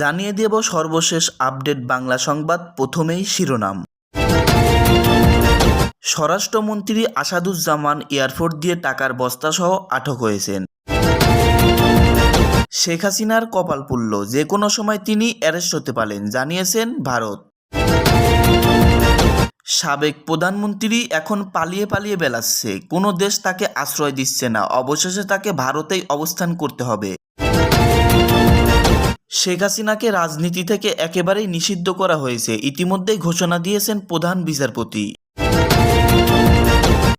জানিয়ে দেব সর্বশেষ আপডেট বাংলা সংবাদ প্রথমেই শিরোনাম। স্বরাষ্ট্রমন্ত্রী আসাদুজ্জামান এয়ারপোর্ট দিয়ে টাকার বস্তাসহ আটক হয়েছেন। শেখ হাসিনার কপাল পুল্ল যে কোনো সময় তিনি অ্যারেস্ট হতে পারেন, জানিয়েছেন ভারত। সাবেক প্রধানমন্ত্রী এখন পালিয়ে পালিয়ে বেড়াচ্ছে, কোনো দেশ তাকে আশ্রয় দিচ্ছে না, অবশেষে তাকে ভারতেই অবস্থান করতে হবে। শেখ হাসিনাকে রাজনীতি থেকে একেবারেই নিষিদ্ধ করা হয়েছে। ইতিমধ্যেই ঘোষণা দিয়েছেন প্রধান বিচারপতি।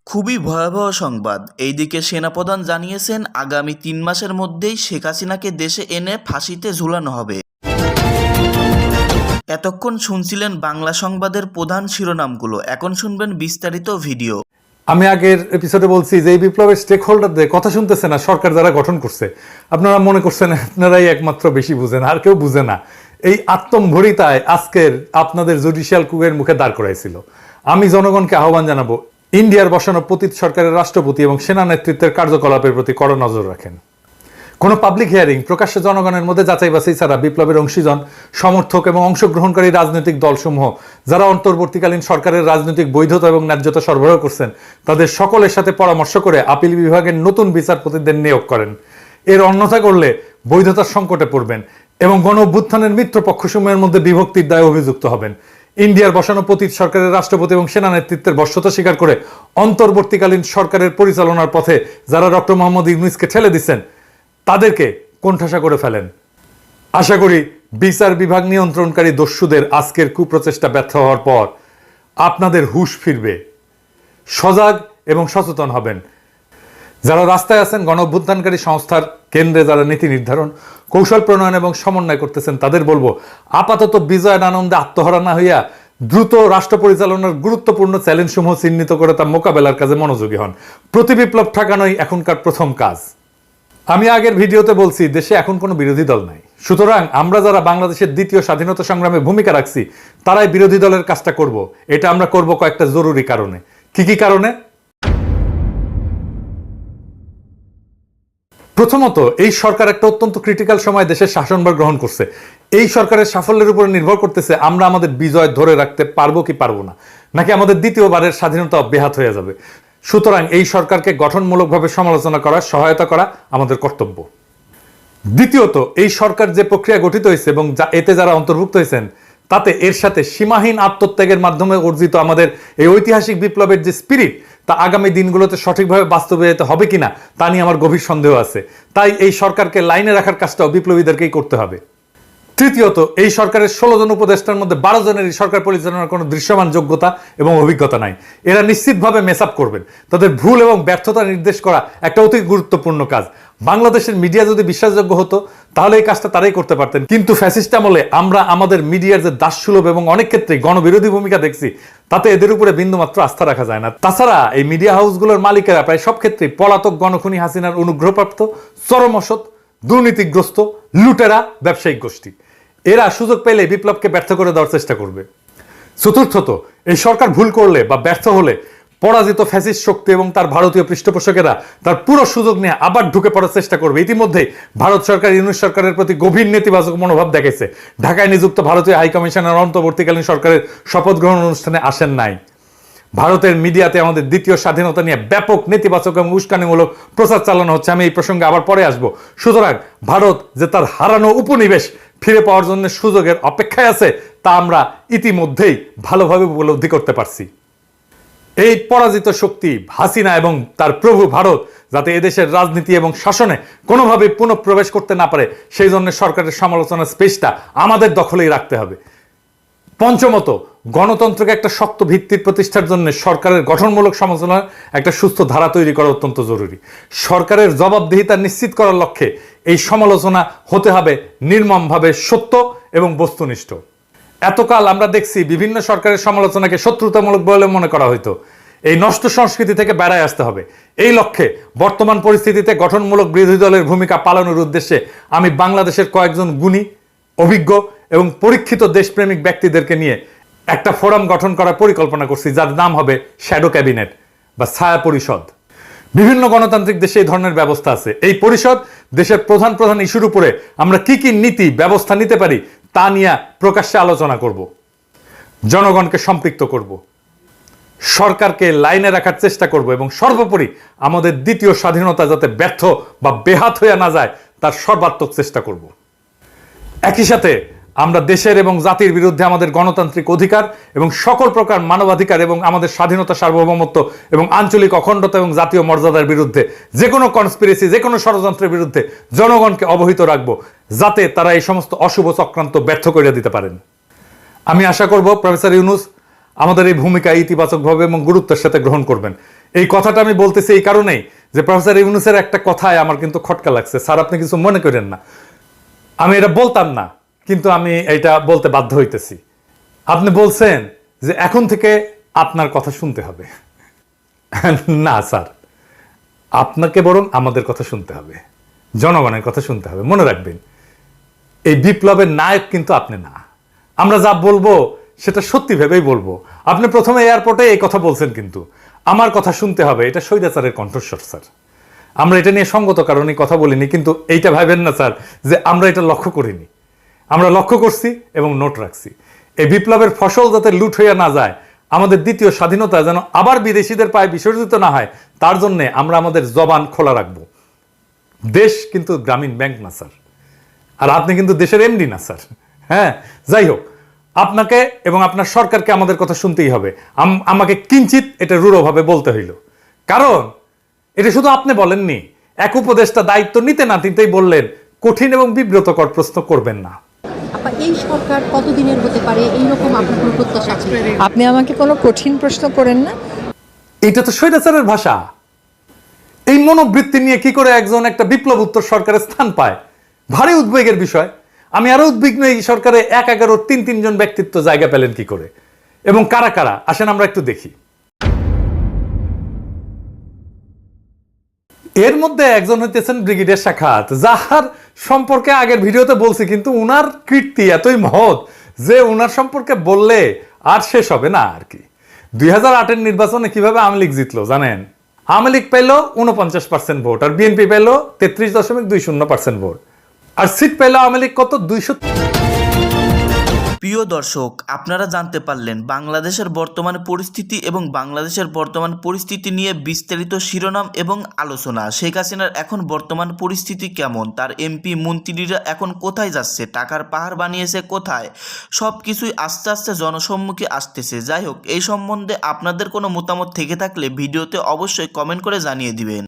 খুবই ভয়াবহ সংবাদ। এইদিকে সেনাপ্রধান জানিয়েছেন, আগামী তিন মাসের মধ্যেই শেখ হাসিনাকে দেশে এনে ফাঁসিতে ঝুলানো হবে। এতক্ষণ শুনছিলেন বাংলা সংবাদের প্রধান শিরোনামগুলো। এখন শুনবেন বিস্তারিত ভিডিও। আমি আগের এপিসোডে বলছি যে এই বিপ্লবের স্টেক হোল্ডারদের কথা শুনতেছে না সরকার যারা গঠন করছে। আপনারা মনে করছেন আপনারাই একমাত্র বেশি বুঝেন আর কেউ বুঝে না। এই আত্মম্ভরিতায় আজকের আপনাদের জুডিশিয়াল কুয়ের মুখে দাঁড় করাইছিল। আমি জনগণকে আহ্বান জানাব, ইন্ডিয়ার বসানো পতীত সরকারের রাষ্ট্রপতি এবং সেনা নেতৃত্বের কার্যকলাপের প্রতি কড়া নজর রাখেন। কোনো পাবলিক হিয়ারিং প্রকাশ্যে জনগণের মধ্যে যাচাই বাছাই ছাড়া বিপ্লবের অংশীজন, সমর্থক এবং অংশগ্রহণকারী রাজনৈতিক দলসমূহ, যারা অন্তর্বর্তীকালীন সরকারের রাজনৈতিক বৈধতা এবং ন্যায্যতা সরবরাহ করছেন, তাদের সকলের সাথে পরামর্শ করে আপিল বিভাগের নতুন বিচারপতিদের নিয়োগ করেন। এর অন্যথা করলে বৈধতার সংকটে পড়বেন এবং গণ অভ্যুত্থানের মিত্র পক্ষসমূহের মধ্যে বিভক্তির দায় অভিযুক্ত হবেন। ইন্ডিয়ার বসানো পতিত সরকারের রাষ্ট্রপতি এবং সেনা নেতৃত্বের বশ্যতা স্বীকার করে অন্তর্বর্তীকালীন সরকারের পরিচালনার পথে যারা ডক্টর মোহাম্মদ ইউনুসকে ঠেলে দিচ্ছেন তাদেরকে কোণঠাসা করে ফেলেন। আশা করি বিচার বিভাগ নিয়ন্ত্রণকারী দস্যুদের আজকের কুপ্রচেষ্টা ব্যর্থ হওয়ার পর আপনাদের হুশ ফিরবে। সজাগ এবং সচেতন হবেন। যারা রাস্তায় আছেন, গণ অভ্যুত্থানকারী সংস্থার কেন্দ্রে যারা নীতি নির্ধারণ, কৌশল প্রণয়ন এবং সমন্বয় করতেছেন, তাদের বলব, আপাতত বিজয়ের আনন্দে আত্মহারা না হইয়া দ্রুত রাষ্ট্র পরিচালনার গুরুত্বপূর্ণ চ্যালেঞ্জসমূহ চিহ্নিত করে তা মোকাবেলার কাজে মনোযোগী হন। প্রতি বিপ্লব ঠেকানোই এখনকার প্রথম কাজ। আমি আগের ভিডিওতে বলছি, দেশে এখন কোনো বিরোধী দল নাই। সুতরাং আমরা যারা বাংলাদেশের দ্বিতীয় স্বাধীনতা সংগ্রামে ভূমিকা রাখছি, তারাই বিরোধী দলের কাজটা করব। এটা আমরা করব কয়েকটা জরুরি কারণে। কি কি কারণে? প্রথমত, এই সরকার একটা অত্যন্ত ক্রিটিক্যাল সময় দেশের শাসনভার গ্রহণ করছে। এই সরকারের সাফল্যের উপর নির্ভর করতেছে, আমরা আমাদের বিজয় ধরে রাখতে পারব কি পারব না। নাকি আমাদের দ্বিতীয়বারের স্বাধীনতা অব্যাহত হয়ে যাবে। সুতরাং এই সরকারকে গঠনমূলকভাবে সমালোচনা করা, সহায়তা করা আমাদের কর্তব্য। দ্বিতীয়ত, এই সরকার যে প্রক্রিয়া গঠিত হয়েছে এবং এতে যারা অন্তর্ভুক্ত হয়েছেন, তাতে এর সাথে সীমাহীন আত্মত্যাগের মাধ্যমে অর্জিত আমাদের এই ঐতিহাসিক বিপ্লবের যে স্পিরিট তা আগামী দিনগুলোতে সঠিকভাবে বাস্তবায়িত হবে কিনা, তা নিয়ে আমার গভীর সন্দেহ আছে। তাই এই সরকারকে লাইনে রাখার কাজটাও বিপ্লবীদেরকেই করতে হবে। তৃতীয়ত, এই সরকারের ষোলো জন উপদেষ্টার মধ্যে বারো জনেরই সরকার পরিচালনার কোনো দৃশ্যমান যোগ্যতা এবং অভিজ্ঞতা নাই। এরা নিশ্চিতভাবে মেস আপ করবেন। তাদের ভুল এবং ব্যর্থতা নির্দেশ করা একটা অতি গুরুত্বপূর্ণ কাজ। বাংলাদেশের মিডিয়া যদি বিশ্বাসযোগ্য হতো, তাহলে এই কাজটা তারাই করতে পারতেন। কিন্তু ফ্যাসিস্ট আমলে আমরা আমাদের মিডিয়ার যে দাসসুলভ এবং অনেক ক্ষেত্রে গণবিরোধী ভূমিকা দেখছি, তাতে এদের উপরে বিন্দুমাত্র আস্থা রাখা যায় না। তাছাড়া এই মিডিয়া হাউসগুলোর মালিকেরা প্রায় সব ক্ষেত্রে পলাতক গণখনি হাসিনার অনুগ্রহপ্রাপ্ত চরম অসৎ দুর্নীতিগ্রস্ত, লুটেরা, ব্যবসায়িক গোষ্ঠী। এরা সুযোগ পেলে বিপ্লবকে ব্যর্থ করে দেওয়ার চেষ্টা করবে। চতুর্থত, এই সরকার ভুল করলে বা ব্যর্থ হলে পরাজিত ফ্যাসিস্ট শক্তি এবং তার ভারতীয় পৃষ্ঠপোষকেরা তার পুরো সুযোগ নিয়ে আবার ঢুকে পড়ার চেষ্টা করবে। ইতিমধ্যেই ভারত সরকার ইউনিট সরকারের প্রতি গভীর নেতিবাচক মনোভাব দেখেছে ঢাকায় নিযুক্ত ভারতীয় হাইকমিশনের অন্তর্বর্তীকালীন সরকারের শপথ গ্রহণ অনুষ্ঠানে আসেন নাই। ভারতের মিডিয়াতে আমাদের দ্বিতীয় স্বাধীনতা নিয়ে ব্যাপক নেতিবাচক এবং উস্কানিমূলক প্রচার চালানো হচ্ছে। আমি এই প্রসঙ্গে আবার পরে আসব। সুতরাং ভারত যে তার হারানো উপনিবেশ ফিরে পাওয়ার জন্য সুযোগের অপেক্ষায় আছে, তা আমরা ইতিমধ্যেই ভালোভাবে উপলব্ধি করতে পারছি। এই পরাজিত শক্তি হাসিনা এবং তার প্রভু ভারত যাতে এদেশের রাজনীতি এবং শাসনে কোনোভাবে পুনঃপ্রবেশ করতে না পারে, সেই জন্য সরকারের সমালোচনার স্পেসটা আমাদের দখলেই রাখতে হবে। পঞ্চমত, গণতন্ত্রকে একটা শক্ত ভিত্তির প্রতিষ্ঠার জন্য সরকারের গঠনমূলক সমালোচনার একটা সুস্থ ধারা তৈরি করা অত্যন্ত জরুরি। সরকারের জবাবদিহিতা নিশ্চিত করার লক্ষ্যে এই সমালোচনা হতে হবে নির্মমভাবে সত্য এবং বস্তুনিষ্ঠ। এতকাল আমরা দেখছি বিভিন্ন সরকারের সমালোচনাকে শত্রুতামূলক বলে মনে করা হইতো। এই নষ্ট সংস্কৃতি থেকে বেড়ায় আসতে হবে। এই লক্ষ্যে বর্তমান পরিস্থিতিতে গঠনমূলক বিরোধী দলের ভূমিকা পালনের উদ্দেশ্যে আমি বাংলাদেশের কয়েকজন গুণী, অভিজ্ঞ এবং পরীক্ষিত দেশপ্রেমিক ব্যক্তিদেরকে নিয়ে একটা ফোরাম গঠন করার পরিকল্পনা করছি, যার নাম হবে শ্যাডো ক্যাবিনেট বা ছায়া পরিষদ। বিভিন্ন গণতান্ত্রিক দেশে এই ধরনের ব্যবস্থা আছে। এই পরিষদ দেশের প্রধান প্রধান ইস্যুর উপরে আমরা কি কি নীতি, ব্যবস্থা নিতে পারি তা নিয়ে প্রকাশ্যে আলোচনা করব। জনগণকে সম্পৃক্ত করব। সরকারকে লাইনে রাখার চেষ্টা করব এবং সর্বোপরি আমাদের দ্বিতীয় স্বাধীনতা যাতে ব্যর্থ বা বেহাত হয়ে না যায়, তার সর্বাত্মক চেষ্টা করব। একই সাথে আমরা দেশের এবং জাতির বিরুদ্ধে আমাদের গণতান্ত্রিক অধিকার এবং সকল প্রকার মানবাধিকার এবং আমাদের স্বাধীনতা, সার্বভৌমত্ব এবং আঞ্চলিক অখণ্ডতা এবং জাতীয় মর্যাদার বিরুদ্ধে যে কোনো কনস্পিরেসি যে কোনো ষড়যন্ত্রের বিরুদ্ধে জনগণকে অবহিত রাখব, যাতে তারা এই সমস্ত অশুভ চক্রান্ত ব্যর্থ করে দিতে পারেন। আমি আশা করব, প্রফেসর ইউনুস, আমাদের এই ভূমিকা ইতিবাচকভাবে এবং গুরুত্বের সাথে গ্রহণ করবেন। এই কথাটা আমি বলতেছি এই কারণেই যে প্রফেসর ইউনুসের একটা কথায় আমার কিন্তু খটকা লাগছে। স্যার, আপনি কিছু মনে করেন না। আমি এটা বলতাম না। কিন্তু আমি এটা বলতে বাধ্য হইতেছি। আপনি বলছেন যে এখন থেকে আপনার কথা শুনতে হবে। না, স্যার। আপনাকে বরং আমাদের কথা শুনতে হবে। জনগণের কথা শুনতে হবে। মনে রাখবেন, এই বিপ্লবের নায়ক কিন্তু আপনি না। আমরা যা বলব, সেটা সত্যি ভেবেই বলব। আপনি প্রথমে এয়ারপোর্টে এই কথা বলছেন কিন্তু। আমার কথা শুনতে হবে, এটা সৈদাচারের কণ্ঠস্বর, স্যার। আমরা এটা নিয়ে সঙ্গত কারণে কথা বলিনি, কিন্তু এইটা ভাবেন না, স্যার, যে আমরা এটা লক্ষ্য করিনি। আমরা লক্ষ্য করছি এবং নোট রাখছি। এই বিপ্লবের ফসল যাতে লুট হইয়া না যায়, আমাদের দ্বিতীয় স্বাধীনতা যেন আবার বিদেশিদের পায়ে বিসর্জিত না হয়, তার জন্যে আমরা আমাদের জবান খোলা রাখব। দেশ কিন্তু গ্রামীণ ব্যাংক না, স্যার। আর আপনি কিন্তু দেশের এমডি না, স্যার। হ্যাঁ যাই হোক, আপনাকে এবং আপনার সরকারকে আমাদের কথা শুনতেই হবে। আম- আমাকে কিঞ্চিত এটা রূঢ়ভাবে বলতে হইল। কারণ, এটা শুধু আপনি বলেননি, এক উপদেষ্টা দায়িত্ব নিতে না নিতেই বললেন, কঠিন এবং বিব্রতকর প্রশ্ন করবেন না। এই সরকার কতদিনের হতে পারে? এইরকম আপনার কোনো প্রত্যাশা আছে? আপনি আমাকে কোনো কঠিন প্রশ্ন করেন না। এটা তো স্বৈরাচারের ভাষা। এই মনোবৃত্তি নিয়ে কি করে একজন একটা বিপ্লব উত্তর সরকারের স্থান পায়? ভারী উদ্বেগের বিষয়। আমি আরও উদ্বিগ্ন এই সরকারে এক এগারো তিন তিনজন ব্যক্তিত্ব জায়গা পেলেন কি করে? এবং কারা কারা? আসেন আমরা একটু দেখি। এর মধ্যে একজন হইতেছেন ব্রিগেডিয়ার শাখাত যাহার সম্পর্কে আগের ভিডিওতে বলছি, কিন্তু উনার কীর্তি এতই মহৎ যে উনার সম্পর্কে বললে আর শেষ হবে না আর কি। দুই হাজার আটের নির্বাচনে কীভাবে আওয়ামী লীগ জিতলো জানেন? আওয়ামী লীগ পেল উনপঞ্চাশ পার্সেন্ট ভোট আর বিএনপি পেল তেত্রিশ দশমিক দুই শূন্য পার্সেন্ট ভোট। আর সিট পেল আওয়ামী লীগ কত? দুইশো প্রিয় দর্শক, আপনারা জানতে পারলেন বাংলাদেশের বর্তমান পরিস্থিতি এবং বাংলাদেশের বর্তমান পরিস্থিতি নিয়ে বিস্তারিত শিরোনাম এবং আলোচনা। শেখ হাসিনার এখন বর্তমান পরিস্থিতি কেমন? তার এমপি, মন্ত্রীরা এখন কোথায় যাচ্ছে? টাকার পাহাড় বানিয়েছে কোথায়? সব কিছুই আস্তে আস্তে জনসম্মুখে আসতেছে। যাই হোক, এই সম্বন্ধে আপনাদের কোনো মতামত থেকে থাকলে ভিডিওতে অবশ্যই কমেন্ট করে জানিয়ে দিবেন।